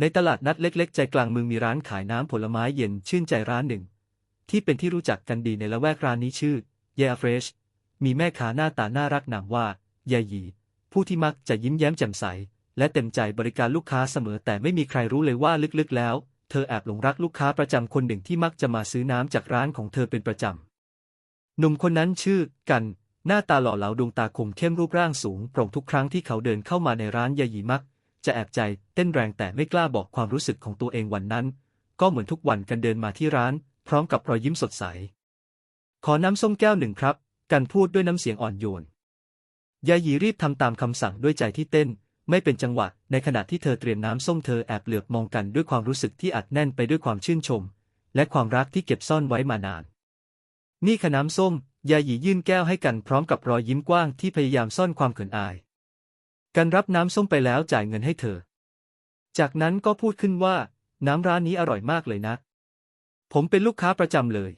ในตลาดนัดเล็ก ๆ ใจกลางเมืองมีร้านขายน้ำผลไม้เย็นชื่นใจร้านหนึ่ง ที่เป็นที่รู้จักกันดีในละแวกร้านนี้ชื่อยาเฟรชมีแม่ค้าหน้าตาน่ารักนามว่ายาหยีผู้ที่มักจะยิ้มแย้มแจ่มใส และเต็มใจบริการลูกค้าเสมอแต่ไม่มีใครรู้เลยว่าลึกๆ แล้ว เธอแอบหลงรักลูกค้าประจำคนหนึ่งที่มักจะมาซื้อน้ำจากร้านของเธอเป็นประจำหนุ่มคนนั้นชื่อ กัน หน้าตาหล่อเหลาดวงตาคมเข้มรูปร่างสูงโปร่งทุกครั้งที่เขาเดินเข้ามาในร้านยาหยีมัก จะแอบใจเต้นแรงแต่ไม่กล้าบอกความรู้สึกของตัวเองวันนั้น ก็เหมือนทุกวันกันเดินมาที่ร้าน พร้อมกับรอยยิ้มสดใส ขอน้ำส้มแก้วหนึ่งครับ กันพูดด้วยน้ำเสียงอ่อนโยนยาหยีรีบทำตามคำสั่งด้วยใจที่เต้น ไม่เป็นจังหวะ ในขณะที่เธอเตรียมน้ำส้มเธอแอบเหลือบมองกันด้วยความรู้สึกที่อัดแน่นไปด้วยความชื่นชม และความรักที่เก็บซ่อนไว้มานาน นี่ค่ะน้ำส้มยาหยียื่นแก้วให้กันพร้อมกับรอยยิ้มกว้างที่พยายามซ่อนความเขินอาย กันรับน้ำส้มไปแล้วจ่ายเงินให้เธอ จากนั้นก็พูดขึ้นว่า น้ำร้านนี้อร่อยมากเลยนะ ผมเป็นลูกค้าประจำเลย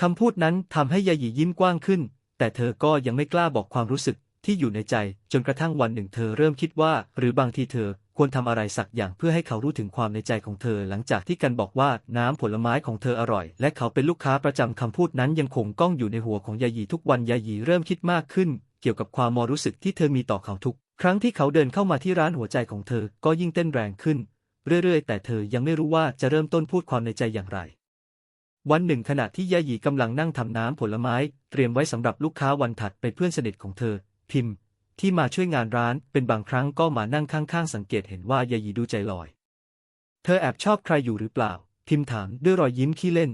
คำพูดนั้นทำให้ยายียิ้มกว้างขึ้น แต่เธอก็ยังไม่กล้าบอกความรู้สึกที่อยู่ในใจ จนกระทั่งวันหนึ่งเธอเริ่มคิดว่า หรือบางทีเธอควรทำอะไรสักอย่างเพื่อให้เขารู้ถึงความในใจของเธอ หลังจากที่กันบอกว่าน้ำผลไม้ของเธออร่อย และเขาเป็นลูกค้าประจำคำพูดนั้นยังคงก้องอยู่ในหัวของยายีทุกวันยายีเริ่มคิดมากขึ้น เกี่ยวกับความมอรู้สึกที่เธอมีต่อเขาทุก ครั้งที่เขาเดินเข้ามาที่ร้านหัวใจของเธอก็ยิ่งเต้นแรงขึ้น เรื่อยๆ แต่เธอยังไม่รู้ว่าจะเริ่มต้นพูดความในใจอย่างไร วันหนึ่งขณะที่ยาหยีกำลังนั่งทำน้ำผลไม้ เตรียมไว้สำหรับลูกค้าวันถัดไปเพื่อนสนิทของเธอ พิมพ์ ที่มาช่วยงานร้านเป็นบางครั้งก็มานั่งข้างๆ สังเกตเห็นว่ายาหยีดูใจลอย เธอแอบชอบใครอยู่หรือเปล่า พิมพ์ถามด้วยรอยยิ้มขี้เล่น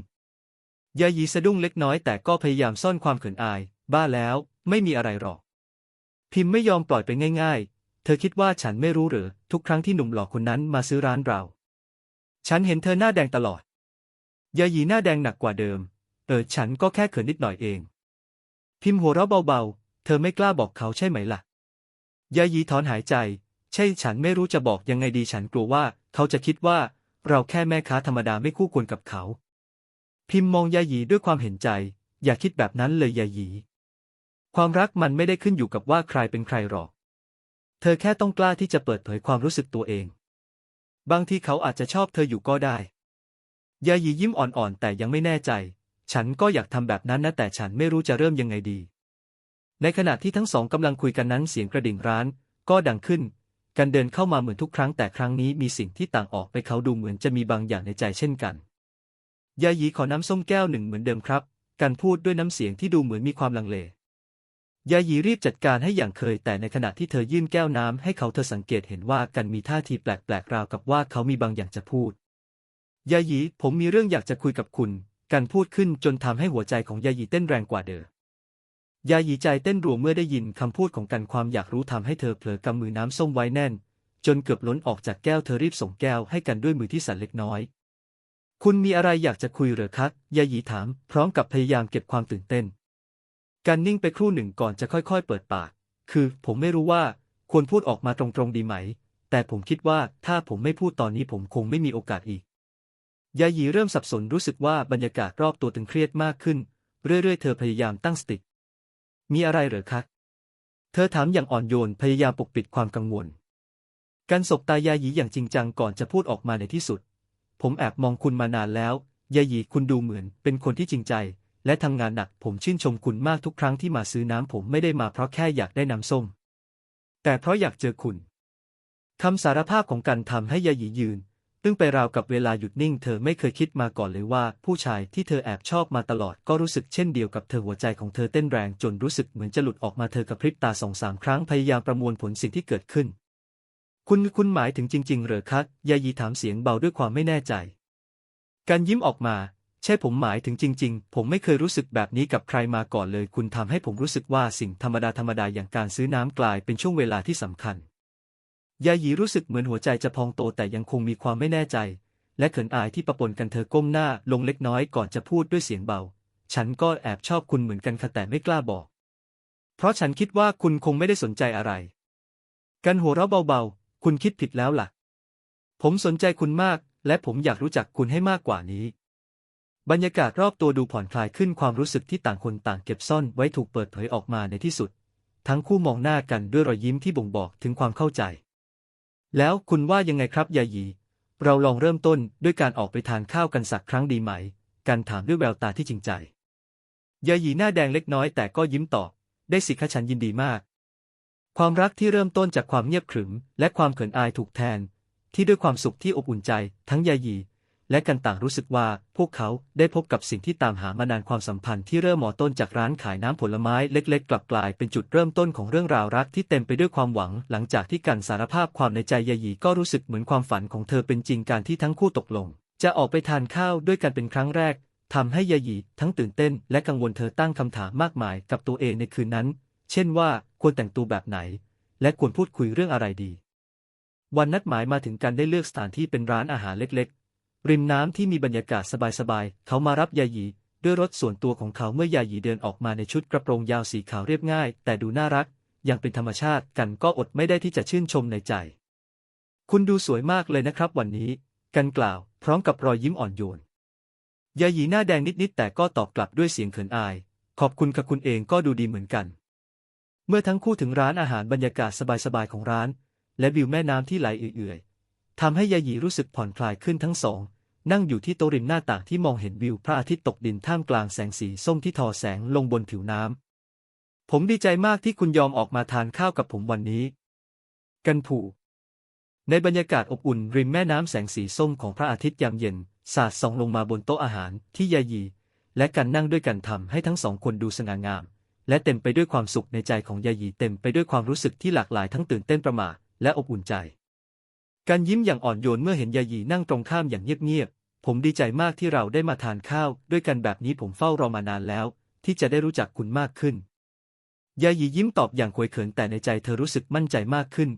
ยาหยีสะดุ้งเล็กน้อยแต่ก็พยายามซ่อนความเขินอาย บ้าแล้ว ไม่มีอะไรหรอก พิมพ์ไม่ยอมปล่อยไปง่ายๆ เธอคิดว่าฉันไม่รู้หรือ ทุกครั้งที่หนุ่มหล่อคนนั้นมาซื้อร้านเรา ฉันเห็นเธอหน้าแดงตลอด ยายีหน้าแดงหนักกว่าเดิม เออฉันก็แค่เขินนิดหน่อยเอง พิมพ์หัวเราะเบาๆ เธอไม่กล้าบอกเขาใช่ไหมล่ะ ยายีถอนหายใจ ใช่ฉันไม่รู้จะบอกยังไงดีฉันกลัวว่า เขาจะคิดว่า เราแค่แม่ค้าธรรมดาไม่คู่ควรกับเขา พิมพ์มองยายีด้วยความเห็นใจ อย่าคิดแบบนั้นเลยยายี ความรักมันไม่ได้ขึ้นอยู่กับว่าใครเป็นใครหรอก เธอแค่ต้องกล้าที่จะเปิดเผยความรู้สึกตัวเอง บางทีเขาอาจจะชอบเธออยู่ก็ได้ ยายียิ้มอ่อนๆ แต่ยังไม่แน่ใจ ฉันก็อยากทำแบบนั้นนะแต่ฉันไม่รู้จะเริ่มยังไงดี ในขณะที่ทั้งสองกำลังคุยกันนั้นเสียงกระดิ่งร้าน ก็ดังขึ้น กันเดินเข้ามาเหมือนทุกครั้งแต่ครั้งนี้มีสิ่งที่ต่างออกไปเขาดูเหมือนจะมีบางอย่างในใจเช่นกัน ยายีขอน้ำส้มแก้วหนึ่งเหมือนเดิมครับ กันพูดด้วยน้ำเสียงที่ดูเหมือนมีความลังเล ยายีรีบจัดการให้อย่างเคย แต่ในขณะที่เธอยื่นแก้วน้ำให้เขาเธอสังเกตเห็นว่ากันมีท่าทีแปลกๆราวกับว่าเขามีบางอย่างจะพูด ยายีผมมีเรื่องอยากจะคุยกับคุณ กันพูดขึ้นจนทำให้หัวใจของยายีเต้นแรงกว่าเดิมยายีใจเต้นรัวเมื่อได้ยินคำพูดของกันความอยากรู้ทำให้เธอเผลอกำมือน้ำส้มไว้แน่น จนเกือบล้นออกจากแก้วเธอรีบส่งแก้วให้กันด้วยมือที่สั่นเล็กน้อย คุณมีอะไรอยากจะคุยหรือคะยายีถาม พร้อมกับพยายามเก็บความตื่นเต้น กันนิ่งไปครู่หนึ่งก่อนจะค่อยๆ เปิดปาก คือผมไม่รู้ว่าควรพูดออกมาตรงๆดีไหม แต่ผมคิดว่าถ้าผมไม่พูดตอนนี้ผมคงไม่มีโอกาสอีก ยายีเริ่มสับสนรู้สึกว่าบรรยากาศรอบตัวตึงเครียดมากขึ้น เรื่อยๆ เธอพยายามตั้งสติ มีอะไรเหรอคะ เธอถามอย่างอ่อนโยนพยายามปกปิดความกังวล การสบตายายีอย่างจริงจังก่อนจะพูดออกมาในที่สุด ผมแอบมองคุณมานานแล้ว ยายีคุณดูเหมือนเป็นคนที่จริงใจ และทำงานหนักผมชื่นชมคุณมากทุกครั้งที่มาซื้อน้ำผมไม่ได้มาเพราะแค่อยากได้น้ำส้ม แต่เพราะอยากเจอคุณคำสารภาพของกันทำให้ยาหยียืนตึงไปราวกับเวลาหยุดนิ่งเธอไม่เคยคิดมาก่อนเลยว่า ผู้ชายที่เธอแอบชอบมาตลอดก็รู้สึกเช่นเดียวกับเธอหัวใจของเธอเต้นแรงจนรู้สึกเหมือนจะหลุดออกมาเธอกระพริบตาสองสามครั้งพยายามประมวลผลสิ่งที่เกิดขึ้น คุณคุณหมายถึงจริง ๆ เหรอคะยายีถามเสียงเบาด้วยความไม่แน่ใจ การยิ้มออกมา ช่ผมหมายถึงจริง ๆ ผมไม่เคยรู้สึกแบบนี้กับใครมาก่อนเลย คุณทำให้ผมรู้สึกว่าสิ่งธรรมดาธรรมดาอย่างการซื้อน้ำกลายเป็นช่วงเวลาที่สำคัญ ยายีรู้สึกเหมือนหัวใจจะพองโตแต่ยังคงมีความไม่แน่ใจ และเขินอายที่ประปนกันเธอก้มหน้าลงเล็กน้อยก่อนจะพูดด้วยเสียงเบา ฉันก็แอบชอบคุณเหมือนกันค่ะแต่ไม่กล้าบอก เพราะฉันคิดว่าคุณคงไม่ได้สนใจอะไร กันหัวเราะเบาๆ คุณคิดผิดแล้วล่ะ ผมสนใจคุณมาก และผมอยากรู้จักคุณให้มากกว่านี้ บรรยากาศรอบตัวดูผ่อนคลายขึ้นความรู้สึกที่ต่างคนต่างเก็บซ่อนไว้ถูกเปิดเผยออกมาในที่สุด ทั้งคู่มองหน้ากันด้วยรอยยิ้มที่บ่งบอกถึงความเข้าใจ แล้วคุณว่ายังไงครับยายี เราลองเริ่มต้นด้วยการออกไปทานข้าวกันสักครั้งดีไหม การถามด้วยแววตาที่จริงใจ ยายีหน้าแดงเล็กน้อยแต่ก็ยิ้มตอบ ได้สิคะฉันยินดีมาก ความรักที่เริ่มต้นจากความเงียบขรึม และความเขินอายถูกแทน ที่ด้วยความสุขที่อบอุ่นใจ ทั้งยายี และกันต่างรู้สึกว่าพวกเขาได้พบกับสิ่งที่ตามหามานานความสัมพันธ์ที่เริ่มหมอต้นจากร้านขายน้ำผลไม้เล็กๆ กลับกลายเป็นจุดเริ่มต้นของเรื่องราวรักที่เต็มไปด้วยความหวัง หลังจากที่กันสารภาพความในใจยายีก็รู้สึกเหมือนความฝันของเธอเป็นจริงการที่ทั้งคู่ตกลง จะออกไปทานข้าวด้วยกันเป็นครั้งแรกทำให้ยายีทั้งตื่นเต้น และกังวลเธอตั้งคำถามมากมายกับตัวเองในคืนนั้น เช่นว่าควรแต่งตัวแบบไหน และควรพูดคุยเรื่องอะไรดี วันนัดหมายมาถึงกันได้เลือกสถานที่เป็นร้านอาหารเล็กๆ ริมน้ำที่มีบรรยากาศสบายๆ เขามารับยายีด้วยรถส่วนตัวของเขาเมื่อยายีเดินออกมาในชุดกระโปรงยาวสีขาวเรียบง่าย แต่ดูน่ารักอย่างเป็นธรรมชาติกันก็อดไม่ได้ที่จะชื่นชมในใจ คุณดูสวยมากเลยนะครับวันนี้ กันกล่าว พร้อมกับรอยยิ้มอ่อนโยน ยายีหน้าแดงนิดๆแต่ก็ตอบกลับด้วยเสียงเขินอาย ขอบคุณค่ะคุณเองก็ดูดีเหมือนกัน เมื่อทั้งคู่ถึงร้านอาหารบรรยากาศสบายๆของร้าน และวิวแม่น้ำที่ไหลเอื่อยๆทำให้ยาหยีรู้สึกผ่อนคลายขึ้นทั้งสอง นั่งอยู่ที่โต๊ะริมหน้าต่างที่มองเห็นวิวพระอาทิตย์ตกดินท่ามกลางแสงสีส้มที่ทอแสงลงบนผิวน้ำ ผมดีใจมากที่คุณยอมออกมาทานข้าวกับผมวันนี้ กันผูในบรรยากาศอบอุ่นริมแม่น้ำแสงสีส้มของพระอาทิตย์ยามเย็น สาดส่องลงมาบนโต๊ะอาหารที่ยายี และกันนั่งด้วยกันทำให้ทั้งสองคนดูสง่างาม และเต็มไปด้วยความสุขในใจของยายีเต็มไปด้วยความรู้สึกที่หลากหลายทั้งตื่นเต้นประหม่าและอบอุ่นใจ การยิ้มอย่างอ่อนโยนเมื่อเห็นยายีนั่งตรงข้ามอย่างเงียบๆ ผมดีใจมากที่เราได้มาทานข้าว ด้วยกันแบบนี้ผมเฝ้ารอมานานแล้ว ที่จะได้รู้จักคุณมากขึ้น ยายียิ้มตอบอย่างขวยเขินแต่ในใจเธอรู้สึกมั่นใจมากขึ้น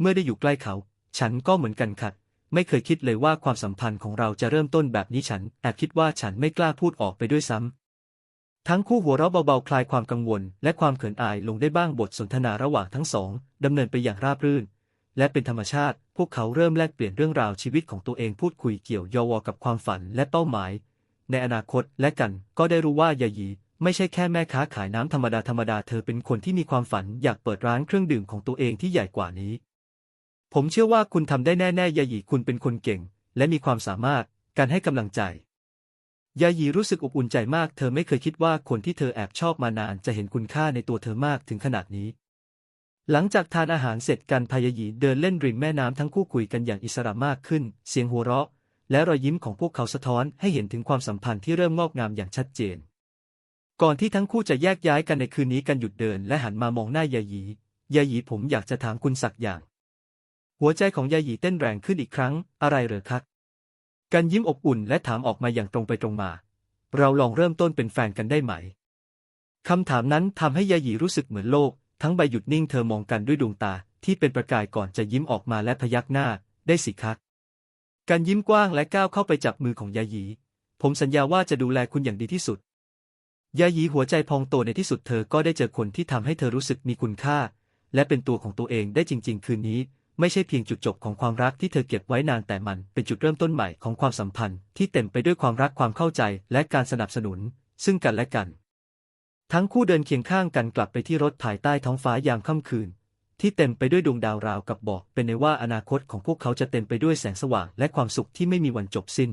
เมื่อได้อยู่ใกล้เขา ฉันก็เหมือนกันค่ะไม่เคยคิดเลยว่าความสัมพันธ์ของเราจะเริ่มต้นแบบนี้ฉันแอบคิดว่าฉันไม่กล้าพูดออกไปด้วยซ้ำ ทั้งคู่หัวเราะเบาๆคลายความกังวล และความเขินอายลงได้บ้างบทสนทนาระหว่างทั้งสองดำเนินไปอย่างราบรื่น และเป็นธรรมชาติ พวกเขาเริ่มแลกเปลี่ยนเรื่องราวชีวิตของตัวเองพูดคุยเกี่ยวยอวอกับความฝันและเป้าหมาย ในอนาคตและกันก็ได้รู้ว่ายายีไม่ใช่แค่แม่ค้าขายน้ำธรรมดาธรรมดาเธอเป็นคนที่มีความฝันอยากเปิดร้านเครื่องดื่มของตัวเองที่ใหญ่กว่านี้ ผมเชื่อว่าคุณทำได้แน่ๆยายีคุณเป็นคนเก่ง และมีความสามารถการให้กำลังใจยายีรู้สึกอบอุ่นใจมาก เธอไม่เคยคิดว่าคนที่เธอแอบชอบมานานจะเห็นคุณค่าในตัวเธอมากถึงขนาดนี้ หลังจากทานอาหารเสร็จกันพายายีเดินเล่นริมแม่น้ำทั้งคู่คุยกันอย่างอิสระมากขึ้น เสียงหัวเราะ และรอยยิ้มของพวกเขาสะท้อนให้เห็นถึงความสัมพันธ์ที่เริ่มงอกงามอย่างชัดเจน ก่อนที่ทั้งคู่จะแยกย้ายกันในคืนนี้กันหยุดเดินและหันมามองหน้ายายียายีผมอยากจะถามคุณสักอย่าง หัวใจของยายีเต้นแรงขึ้นอีกครั้ง อะไรเหรอครับกันยิ้มอบอุ่นและถามออกมาอย่างตรงไปตรงมา เราลองเริ่มต้นเป็นแฟนกันได้ไหมคำถามนั้นทำให้ยาหยีรู้สึกเหมือนโลก ทั้งใบหยุดนิ่งเธอมองกันด้วยดวงตาที่เป็นประกายก่อนจะยิ้มออกมาและพยักหน้า ได้สิครับการยิ้มกว้างและก้าวเข้าไปจับมือของยายี ผมสัญญาว่าจะดูแลคุณอย่างดีที่สุด ยายีหัวใจพองโตในที่สุดเธอก็ได้เจอคนที่ทำให้เธอรู้สึกมีคุณค่า และเป็นตัวของตัวเองได้จริง ๆ คืนนี้ ไม่ใช่เพียงจุดจบของความรักที่เธอเก็บไว้นานแต่มันเป็นจุดเริ่มต้นใหม่ของความสัมพันธ์ที่เต็มไปด้วยความรักความเข้าใจและการสนับสนุน ซึ่งกันและกัน ทั้งคู่เดินเคียงข้างกันกลับไปที่รถภายใต้ท้องฟ้ายามค่ำคืน ที่เต็มไปด้วยดวงดาวราวกับบอก เป็นในว่าอนาคตของพวกเขาจะเต็มไปด้วยแสงสว่างและความสุขที่ไม่มีวันจบสิ้น